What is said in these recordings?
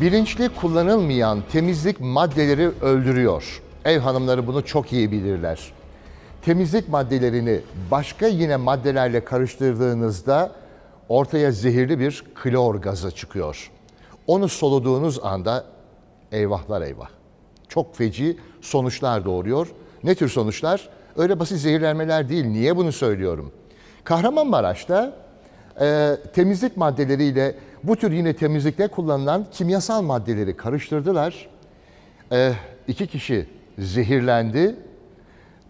Bilinçli kullanılmayan temizlik maddeleri öldürüyor. Ev hanımları bunu çok iyi bilirler. Temizlik maddelerini başka yine maddelerle karıştırdığınızda ortaya zehirli bir klor gazı çıkıyor. Onu soluduğunuz anda eyvahlar eyvah. Çok feci sonuçlar doğuruyor. Ne tür sonuçlar? Öyle basit zehirlenmeler değil. Niye bunu söylüyorum? Kahramanmaraş'ta e, temizlik maddeleriyle bu tür yine temizlikte kullanılan kimyasal maddeleri karıştırdılar. E, iki kişi zehirlendi,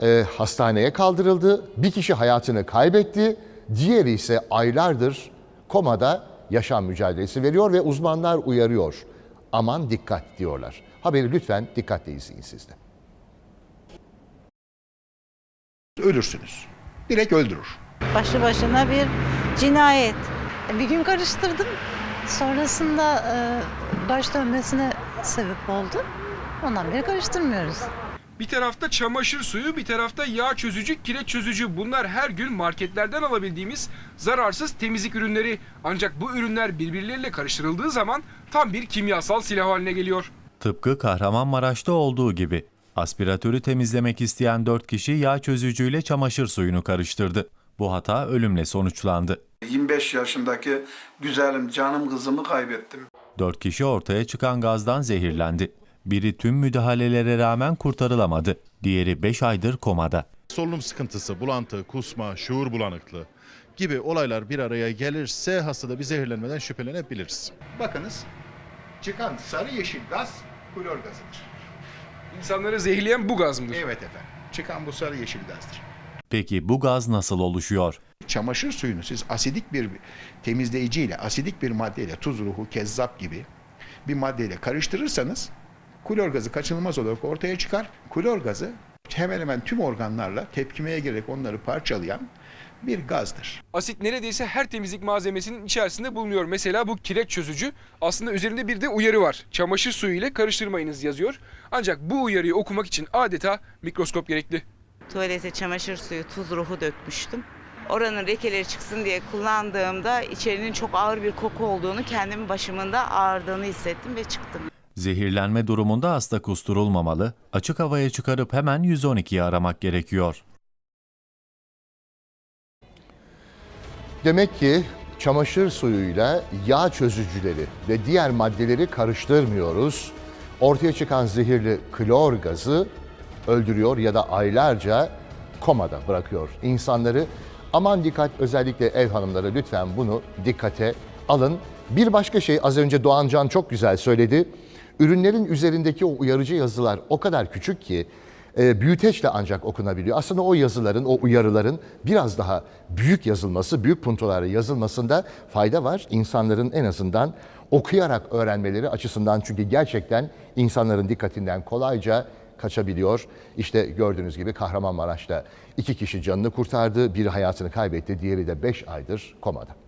e, hastaneye kaldırıldı. Bir kişi hayatını kaybetti, diğeri ise aylardır komada yaşam mücadelesi veriyor ve uzmanlar uyarıyor. Aman dikkat diyorlar. Haberi lütfen dikkatle izleyin siz de. ölürsünüz. Direkt öldürür. Başlı başına bir cinayet. Bir gün karıştırdım. Sonrasında e, baş dönmesine sebep oldu. Ondan beri karıştırmıyoruz. Bir tarafta çamaşır suyu, bir tarafta yağ çözücü, kireç çözücü. Bunlar her gün marketlerden alabildiğimiz zararsız temizlik ürünleri. Ancak bu ürünler birbirleriyle karıştırıldığı zaman tam bir kimyasal silah haline geliyor. Tıpkı Kahramanmaraş'ta olduğu gibi aspiratörü temizlemek isteyen 4 kişi yağ çözücüyle çamaşır suyunu karıştırdı. Bu hata ölümle sonuçlandı. 25 yaşındaki güzelim canım kızımı kaybettim. 4 kişi ortaya çıkan gazdan zehirlendi. Biri tüm müdahalelere rağmen kurtarılamadı. Diğeri 5 aydır komada. solunum sıkıntısı, bulantı, kusma, şuur bulanıklığı gibi olaylar bir araya gelirse hastada bir zehirlenmeden şüphelenebiliriz. Bakınız çıkan sarı yeşil gaz klor gazıdır. İnsanları zehirleyen bu gaz mıdır? Evet efendim. Çıkan bu sarı yeşil gazdır. Peki bu gaz nasıl oluşuyor? Çamaşır suyunu siz asidik bir temizleyiciyle, asidik bir maddeyle, tuz ruhu, kezzap gibi bir maddeyle karıştırırsanız klor gazı kaçınılmaz olarak ortaya çıkar. Klor gazı hemen hemen tüm organlarla tepkimeye girerek onları parçalayan bir gazdır. Asit neredeyse her temizlik malzemesinin içerisinde bulunuyor. Mesela bu kireç çözücü aslında üzerinde bir de uyarı var. Çamaşır suyu ile karıştırmayınız yazıyor. Ancak bu uyarıyı okumak için adeta mikroskop gerekli. Tuvalete çamaşır suyu, tuz ruhu dökmüştüm. Oranın lekeleri çıksın diye kullandığımda içerinin çok ağır bir koku olduğunu, kendimin başımında ağırdığını hissettim ve çıktım. Zehirlenme durumunda hasta kusturulmamalı, açık havaya çıkarıp hemen 112'yi aramak gerekiyor. Demek ki çamaşır suyuyla yağ çözücüleri ve diğer maddeleri karıştırmıyoruz. Ortaya çıkan zehirli klor gazı öldürüyor ya da aylarca komada bırakıyor insanları. Aman dikkat özellikle ev hanımları lütfen bunu dikkate alın. Bir başka şey az önce Doğan Can çok güzel söyledi. Ürünlerin üzerindeki o uyarıcı yazılar o kadar küçük ki e, büyüteçle ancak okunabiliyor. Aslında o yazıların, o uyarıların biraz daha büyük yazılması, büyük puntolarla yazılmasında fayda var. İnsanların en azından okuyarak öğrenmeleri açısından çünkü gerçekten insanların dikkatinden kolayca kaçabiliyor. İşte gördüğünüz gibi Kahramanmaraş'ta iki kişi canını kurtardı, biri hayatını kaybetti, diğeri de 5 aydır komada.